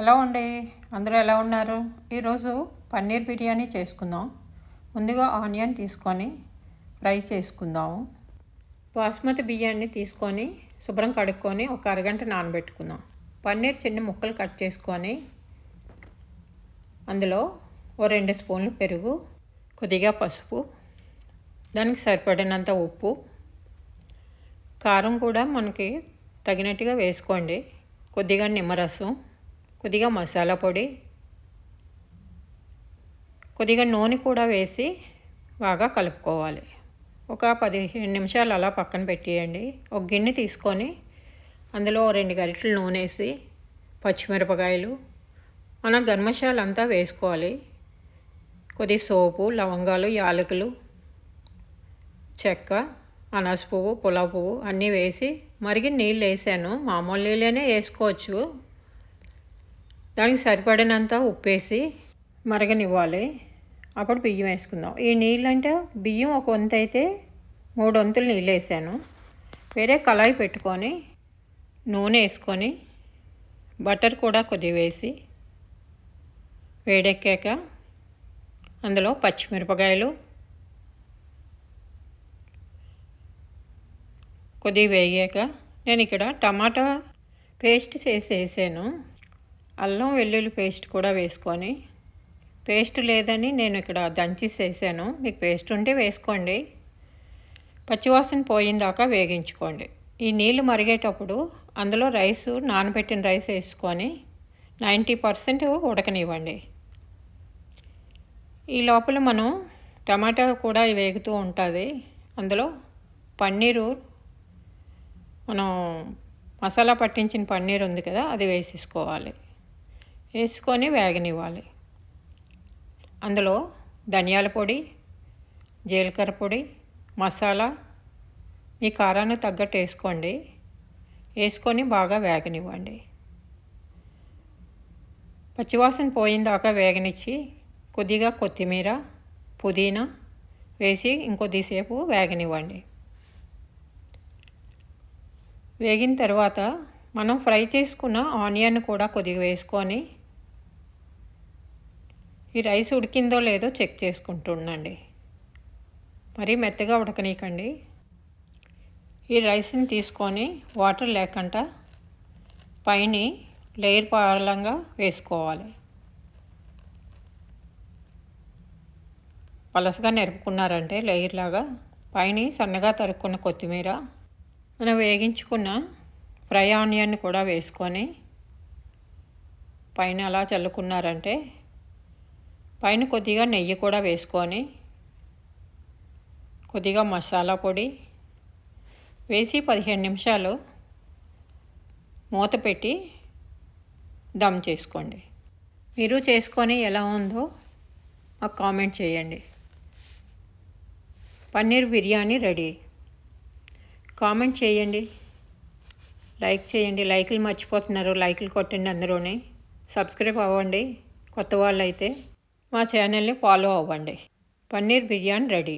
Hello అండి. అందరూ ఎలా ఉన్నారు? ఈరోజు పన్నీర్ బిర్యానీ చేసుకుందాం. ముందుగా ఆనియన్ తీసుకొని ఫ్రై చేసుకుందాము బాస్మతి బియ్యాన్ని తీసుకొని శుభ్రం కడుక్కొని ఒక అరగంట నానబెట్టుకుందాం. పన్నీర్ చిన్న ముక్కలు కట్ చేసుకొని అందులో ఓ రెండు స్పూన్లు పెరుగు కొద్దిగా పసుపు దానికి సరిపడినంత ఉప్పు కారం కూడా మనకి తగినట్టుగా వేసుకోండి. కొద్దిగా నిమ్మరసం కొద్దిగా మసాలా పొడి కొద్దిగా నూనె కూడా వేసి బాగా కలుపుకోవాలి. ఒక పదిహేను నిమిషాలు అలా పక్కన పెట్టేయండి. ఒక గిన్నె తీసుకొని అందులో రెండు గరిటెలు నూనె వేసి పచ్చిమిరపకాయలు మన గర్మశాల అంతా వేసుకోవాలి. కొద్ది సోపు లవంగాలు యాలకులు చెక్క అనాస పువ్వు పులావ్ పువ్వు అన్నీ వేసి మరిగి నీళ్ళు వేసాను. మామూలు నీళ్ళనే వేసుకోవచ్చు. దానికి సరిపడినంత ఉప్పేసి మరగనివ్వాలి. అప్పుడు బియ్యం వేసుకుందాం. ఈ నీళ్ళంటే బియ్యం ఒక వంతు అయితే మూడు వంతులు నీళ్ళు వేసాను. వేరే కళాయి పెట్టుకొని నూనె వేసుకొని బటర్ కూడా కొద్దిగా వేసి వేడెక్కాక అందులో పచ్చిమిరపకాయలు కొద్దిగా వేగాక నేను ఇక్కడ టమాటా పేస్ట్ చేసి వేసాను. అల్లం వెల్లుల్లి పేస్ట్ కూడా వేసుకొని. పేస్ట్ లేదని నేను ఇక్కడ దంచేసేసాను మీకు పేస్ట్ ఉంటే వేసుకోండి. పచ్చివాసన పోయిందాకా వేగించుకోండి. ఈ నీళ్ళు మరిగేటప్పుడు అందులో రైస్ నానబెట్టిన రైస్ వేసుకొని నైంటీ పర్సెంట్ ఉడకనివ్వండి. ఈ లోపల మనం టమాటా కూడా వేగుతూ ఉంటుంది. అందులో పన్నీరు మనం మసాలా పట్టించిన పన్నీర్ ఉంది కదా అది వేసేసుకోవాలి. వేసుకొని వేగనివ్వాలి. అందులో ధనియాల పొడి జీలకర్ర పొడి మసాలా మీ కారాన్ని తగ్గట్టు వేసుకోండి. వేసుకొని బాగా వేగనివ్వండి. పచ్చివాసన పోయిందాకా వేగనిచ్చి కొద్దిగా కొత్తిమీర పుదీనా వేసి ఇంకొద్దిసేపు వేగనివ్వండి. వేగిన తర్వాత మనం ఫ్రై చేసుకున్న ఆనియన్ కూడా కొద్దిగా వేసుకొని ఈ రైస్ ఉడికిందో లేదో చెక్ చేసుకుంటుండండి మరీ మెత్తగా ఉడకనీయకండి. ఈ రైస్ని తీసుకొని వాటర్ లేకుండా పైన లేయర్ పాలంగా వేసుకోవాలి. పలసగా నెరుపుకున్నారంటే లేయర్ లాగా పైన సన్నగా తరుక్కున్న కొత్తిమీర మనం వేగించుకున్న ఫ్రై ఆనియన్ కూడా వేసుకొని పైన అలా చల్లుకున్నారంటే పైన కొద్దిగా నెయ్యి కూడా వేసుకొని కొద్దిగా మసాలా పొడి వేసి పదిహేను నిమిషాలు మూత పెట్టి దమ్ చేసుకోండి. మీరు చేసుకొని ఎలా ఉందో మాకు కామెంట్ చేయండి. పన్నీర్ బిర్యానీ రెడీ. కామెంట్ చేయండి. లైక్ చేయండి. లైకులు మర్చిపోతున్నారు. లైకులు కొట్టండి అందరూని. సబ్స్క్రైబ్ అవ్వండి. కొత్త వాళ్ళు అయితే మా ఛానల్ని ఫాలో అవ్వండి. పన్నీర్ బిర్యానీ రెడీ.